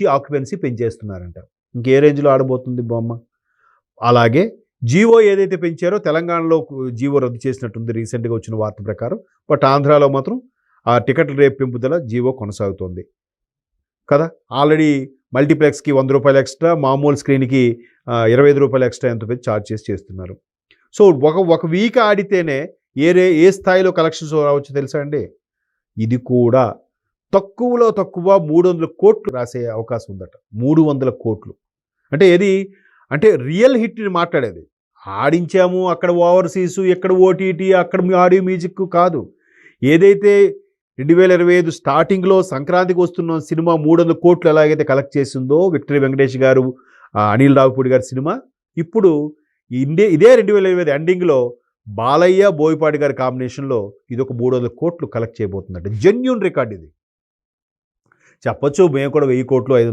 పూర్తి ఆక్యుపెన్సీ పెంచేస్తున్నారంట. ఇంకే రేంజ్లో ఆడబోతుంది బొమ్మ? అలాగే జీవో ఏదైతే పెంచారో తెలంగాణలో జీవో రద్దు చేసినట్టుంది రీసెంట్గా వచ్చిన వార్త ప్రకారం. బట్ ఆంధ్రాలో మాత్రం ఆ టికెట్ రేపు పెంపుదల జీవో కొనసాగుతోంది. కదా? ఆల్రెడీ మల్టీప్లెక్స్కి వంద రూపాయలు ఎక్స్ట్రా మామూలు స్క్రీన్కి ఇరవై ఐదు రూపాయలు ఎక్స్ట్రా ఎంత పెద్ద ఛార్జ్ చేసి చేస్తున్నారు. సో ఒక ఒక వీక్ ఆడితేనే ఏ రే ఏ స్థాయిలో కలెక్షన్స్ రావచ్చు తెలుసా అండి? ఇది కూడా తక్కువలో తక్కువ మూడు వందల కోట్లు రాసే అవకాశం ఉందట. మూడు వందల కోట్లు. అంటే ఏది? అంటే రియల్ హిట్ని మాట్లాడేది. ఆడించాము అక్కడ ఓవర్సీస్ ఎక్కడ ఓటీటీ అక్కడ ఆడియో మ్యూజిక్ కాదు. ఏదైతే రెండు వేల ఇరవై ఐదు స్టార్టింగ్లో సంక్రాంతికి వస్తున్న సినిమా మూడు వందల కోట్లు ఎలాగైతే కలెక్ట్ చేసిందో విక్టరీ వెంకటేష్ గారు ఆ, అనిల్ రావుపూడి గారి సినిమా ఇప్పుడు ఇండే ఇదే రెండు వేల ఇరవై ఐదు ఎండింగ్లో బాలయ్య బోయపాటి గారి కాంబినేషన్లో ఇది ఒక మూడు వందల కోట్లు కలెక్ట్ చేయబోతుందంట. జెన్యున్ రికార్డ్ ఇది. చెప్పొచ్చు. మేము కూడా వెయ్యి కోట్లు ఐదు